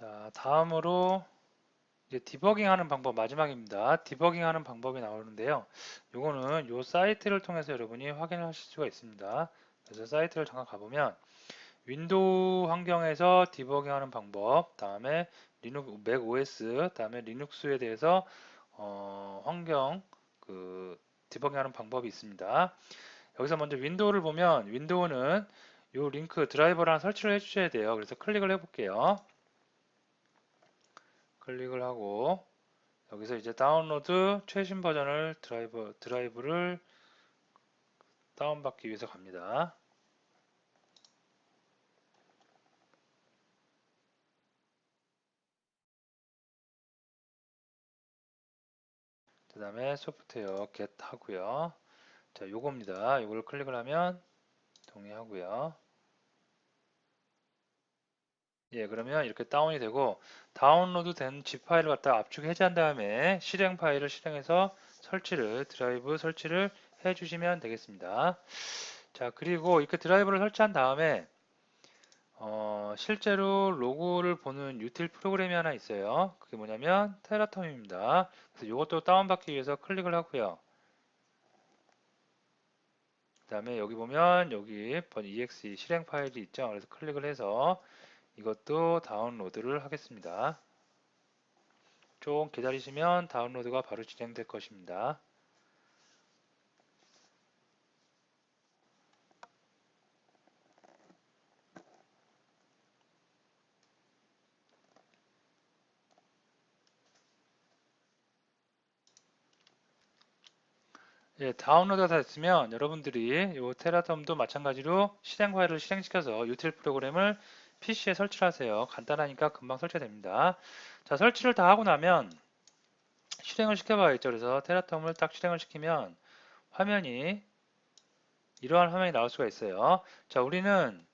자, 다음으로 이제 디버깅 하는 방법 마지막입니다. 디버깅 하는 방법이 나오는데요. 요거는 요 사이트를 통해서 여러분이 확인하실 수가 있습니다. 그래서 사이트를 잠깐 가보면 윈도우 환경에서 디버깅 하는 방법, 다음에 리눅, 맥 OS, 다음에 리눅스에 대해서 어, 환경 그 디버깅 하는 방법이 있습니다. 여기서 먼저 윈도우를 보면 윈도우는 요 링크 드라이버를 하나 설치를 해 주셔야 돼요. 그래서 클릭을 해 볼게요. 클릭을 하고 여기서 이제 다운로드 최신 버전을 드라이버 드라이브를 다운받기 위해서 갑니다. 그 다음에 소프트웨어 get 하고요. 자, 요겁니다. 요걸 클릭을 하면 동의하고요. 예, 그러면 이렇게 다운이 되고 다운로드 된 zip 파일을 갖다 압축 해제한 다음에 실행 파일을 실행해서 설치를 드라이브 설치를 해 주시면 되겠습니다. 자, 그리고 이렇게 드라이브를 설치한 다음에 어, 실제로 로그를 보는 유틸 프로그램이 하나 있어요. 그게 뭐냐면 테라텀입니다. 그래서 이것도 다운받기 위해서 클릭을 하고요. 그 다음에 여기 보면 여기 exe 실행 파일이 있죠. 그래서 클릭을 해서 이것도 다운로드를 하겠습니다. 좀 기다리시면 다운로드가 바로 진행될 것입니다. 예, 다운로드가 다 됐으면 여러분들이 이 테라텀도 마찬가지로 실행 파일을 실행시켜서 유틸 프로그램을 PC에 설치를 하세요. 간단하니까 금방 설치됩니다. 자, 설치를 다 하고 나면 실행을 시켜봐야겠죠. 그래서 테라텀을 딱 실행을 시키면 화면이 이러한 화면이 나올 수가 있어요. 자, 우리는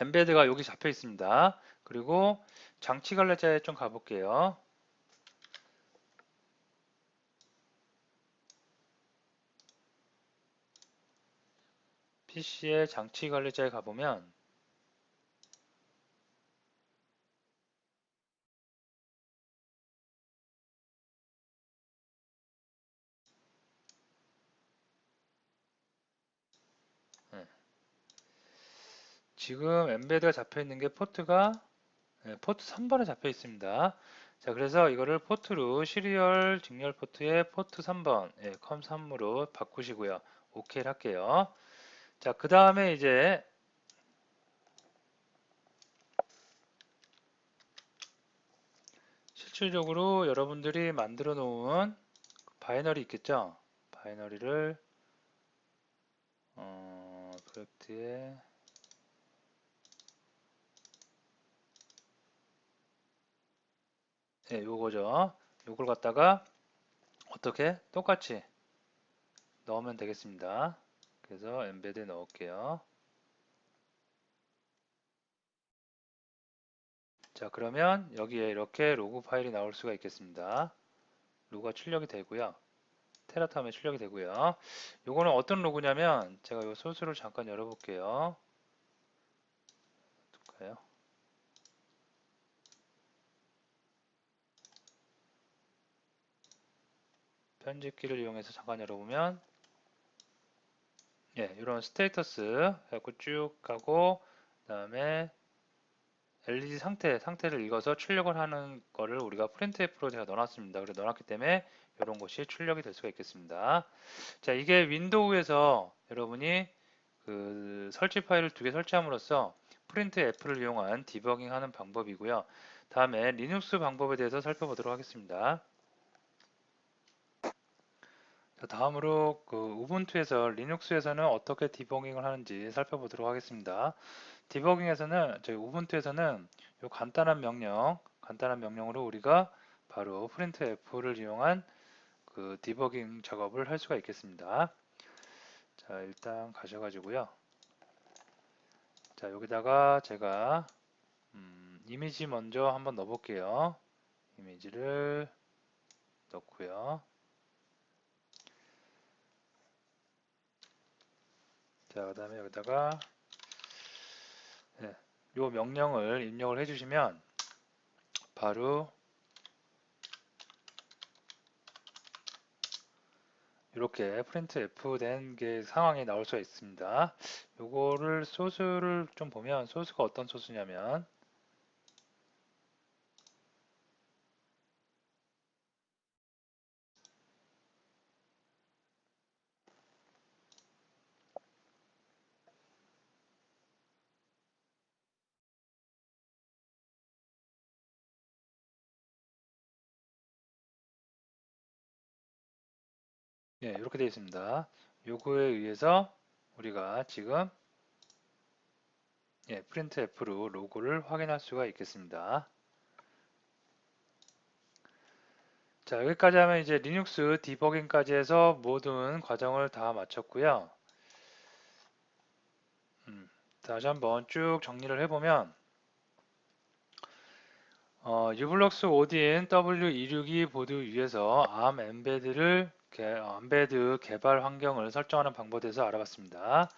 엠베드가 여기 잡혀 있습니다. 그리고 장치 관리자에 좀 가볼게요. PC의 장치 관리자에 가보면 네. 지금 엠베드가 잡혀 있는 게 포트가 네, 포트 3번에 잡혀 있습니다. 자, 그래서 이거를 포트로 시리얼 직렬 포트의 포트 3번, 예, 컴 3으로 바꾸시고요. 오케이를 할게요. 자, 그 다음에 이제 실질적으로 여러분들이 만들어 놓은 바이너리 있겠죠? 바이너리를 어, 프로젝트에 네, 요거죠. 요걸 갖다가 어떻게 똑같이 넣으면 되겠습니다. 그래서 엠베드에 넣을게요. 자 그러면 여기에 이렇게 로그 파일이 나올 수가 있겠습니다. 로그가 출력이 되고요. 테라탐에 출력이 되고요. 요거는 어떤 로그냐면 제가 이 소스를 잠깐 열어볼게요. 어떨까요? 편집기를 이용해서 잠깐 열어보면 예, 이런 스테이터스 해갖고 쭉 가고 그 다음에 LED 상태, 상태를 읽어서 출력을 하는 거를 우리가 프린트F로 제가 넣어놨습니다. 그래서 넣어놨기 때문에 이런 것이 출력이 될 수가 있겠습니다. 자, 이게 윈도우에서 여러분이 그 설치 파일을 두 개 설치함으로써 프린트F를 이용한 디버깅 하는 방법이고요. 다음에 리눅스 방법에 대해서 살펴보도록 하겠습니다. 자, 다음으로 그 우분투에서 리눅스에서는 어떻게 디버깅을 하는지 살펴보도록 하겠습니다. 디버깅에서는 저희 우분투에서는 요 간단한 명령, 간단한 명령으로 우리가 바로 프린트 F를 이용한 그 디버깅 작업을 할 수가 있겠습니다. 자, 일단 가셔가지고요. 자, 여기다가 제가 음, 이미지 먼저 한번 넣어볼게요. 이미지를 넣고요. 자, 그 다음에 여기다가 요 명령을 입력을 해주시면 바로 이렇게 프린트 F 된 게 상황이 나올 수가 있습니다. 요거를 소스를 좀 보면 소스가 어떤 소스냐면 예, 이렇게 되어 있습니다. 요거에 의해서 우리가 지금 예, 프린트 F로 로고를 확인할 수가 있겠습니다. 자, 여기까지 하면 이제 리눅스 디버깅까지 해서 모든 과정을 다 마쳤고요. 음, 다시 한번 쭉 정리를 해보면 어, 유블럭스 오딘 W262 보드 위에서 ARM 엠베드를 엠베드 개발 환경을 설정하는 방법에 대해서 알아봤습니다.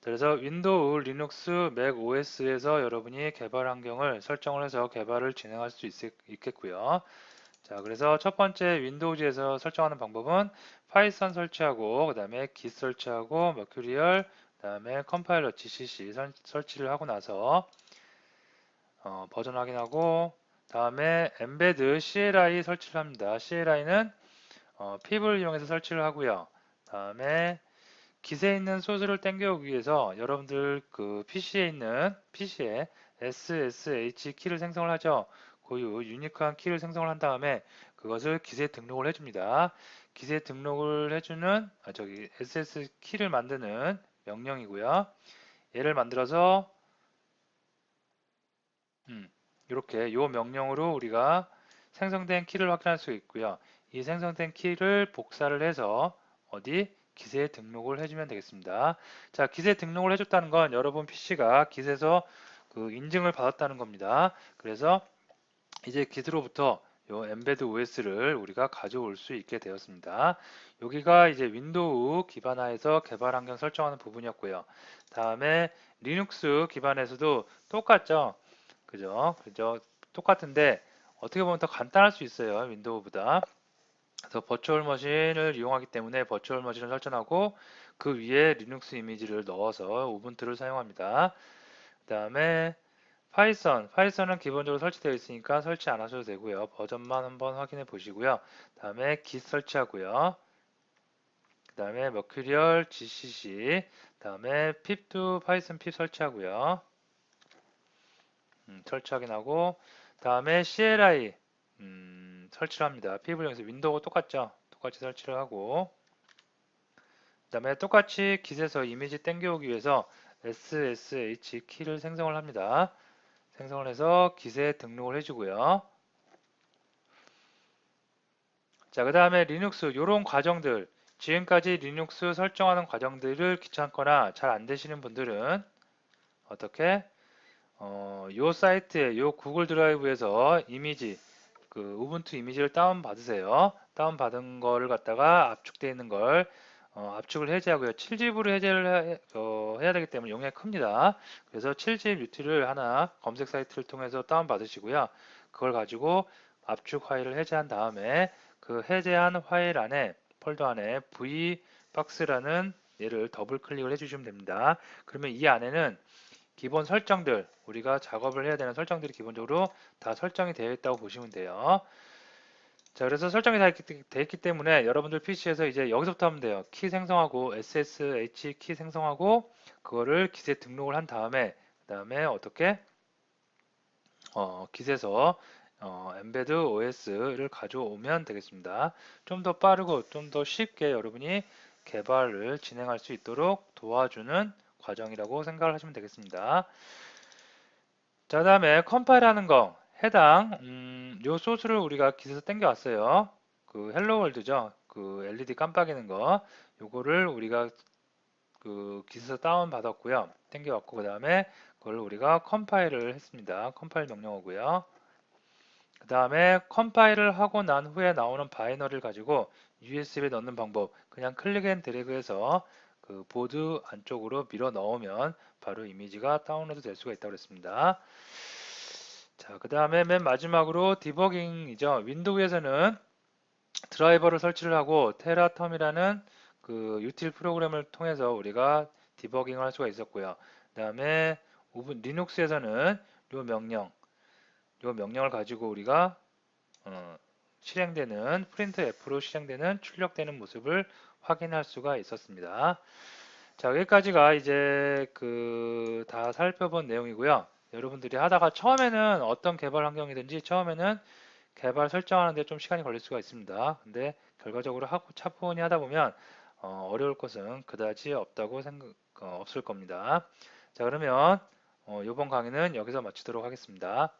그래서 윈도우, 리눅스, 맥 OS에서 여러분이 개발 환경을 설정을 해서 개발을 진행할 수 있, 겠고요 자, 그래서 첫 번째 윈도우즈에서 설정하는 방법은 파이썬 설치하고 그 다음에 git 설치하고 머큐리얼 그 다음에 컴파일러 gcc 설치를 하고 나서 어, 버전 확인하고 다음에 엠베드 CLI 설치를 합니다. CLI는 어, 핍을 이용해서 설치를 하고요. 다음에 기세에 있는 소스를 땡겨오기 위해서 여러분들 그 PC에 있는 PC에 SSH 키를 생성을 하죠. 고유 유니크한 키를 생성을 한 다음에 그것을 기세 등록을 해줍니다. 기세 등록을 해주는 아, 저기 SS 키를 만드는 명령이고요. 얘를 만들어서 음, 이렇게 이 명령으로 우리가 생성된 키를 확인할 수 있고요. 이 생성된 키를 복사를 해서 어디 기세에 등록을 해주면 되겠습니다. 자, 기세 등록을 해줬다는 건 여러분 PC가 기세에서 그 인증을 받았다는 겁니다. 그래서 이제 기드로부터 요 엠베드 OS를 우리가 가져올 수 있게 되었습니다. 여기가 이제 윈도우 기반하에서 개발 환경 설정하는 부분이었고요. 다음에 리눅스 기반에서도 똑같죠. 그죠? 그죠? 똑같은데 어떻게 보면 더 간단할 수 있어요. 윈도우보다. 그래서 버추얼 머신을 이용하기 때문에 버추얼 머신을 설정하고 그 위에 리눅스 이미지를 넣어서 우분투를 사용합니다. 그 다음에 파이썬, 파이썬은 기본적으로 설치되어 있으니까 설치 안 하셔도 되고요. 버전만 한번 확인해 보시고요. 다음에 git 설치하고요. 그 다음에 머큐리얼 gcc, 다음에 pip2 파이썬 pip 설치하고요. 음, 설치 확인하고 다음에 CLI 음, 설치를 합니다. 이용해서 윈도우가 똑같죠? 똑같이 설치를 하고 그 다음에 똑같이 git에서 이미지 땡겨오기 위해서 SSH 키를 생성을 합니다. 생성을 해서 기세에 등록을 해주고요. 자, 그 다음에 리눅스 이런 과정들 지금까지 리눅스 설정하는 과정들을 귀찮거나 잘 안 되시는 분들은 어떻게 어, 요 사이트에 요 구글 드라이브에서 이미지 그 우분투 이미지를 다운 받으세요. 다운 받은 거를 갖다가 압축되어 있는 걸 어, 압축을 해제하고요. 7집으로 해제를 해, 어, 해야 되기 때문에 용량이 큽니다. 그래서 7집 유틸을 하나 검색 사이트를 통해서 다운 받으시고요. 그걸 가지고 압축 파일을 해제한 다음에 그 해제한 파일 안에 폴더 안에 vbox라는 얘를 더블 클릭을 해주시면 됩니다. 그러면 이 안에는 기본 설정들 우리가 작업을 해야 되는 설정들이 기본적으로 다 설정이 되어 있다고 보시면 돼요. 자, 그래서 설정이 다 되어 있기 때문에 여러분들 PC에서 이제 여기서부터 하면 돼요. 키 생성하고 SSH 키 생성하고 그거를 기세 등록을 한 다음에 그 다음에 어떻게 어, 기세에서 어, 엠베드 OS를 가져오면 되겠습니다. 좀 더 빠르고 좀 더 쉽게 여러분이 개발을 진행할 수 있도록 도와주는 과정이라고 생각을 하시면 되겠습니다. 자, 그 다음에 컴파일하는 거 해당 음, 요 소스를 우리가 기에서 땡겨 왔어요. 그 헬로 월드죠. 그 LED 깜빡이는 거 요거를 우리가 그 기에서 다운 받았고요. 땡겨 왔고 그 다음에 그걸 우리가 컴파일을 했습니다. 컴파일 명령어고요. 그 다음에 컴파일을 하고 난 후에 나오는 바이너리를 가지고 USB에 넣는 방법 그냥 클릭 앤 드래그해서 그 보드 안쪽으로 밀어 넣으면 바로 이미지가 다운로드 될 수가 있다고 그랬습니다. 자, 그 다음에 맨 마지막으로 디버깅이죠. 윈도우에서는 드라이버를 설치를 하고 테라텀이라는 그 유틸 프로그램을 통해서 우리가 디버깅을 할 수가 있었고요. 그 다음에 리눅스에서는 요 명령, 요 명령을 가지고 우리가 어, 실행되는 프린트 F로 실행되는 출력되는 모습을 확인할 수가 있었습니다. 자, 여기까지가 이제 그 다 살펴본 내용이고요. 여러분들이 하다가 처음에는 어떤 개발 환경이든지 처음에는 개발 설정하는데 좀 시간이 걸릴 수가 있습니다. 근데 결과적으로 하고 차분히 하다 보면 어, 어려울 것은 그다지 없다고 생각 어, 없을 겁니다. 자, 그러면 어, 이번 강의는 여기서 마치도록 하겠습니다.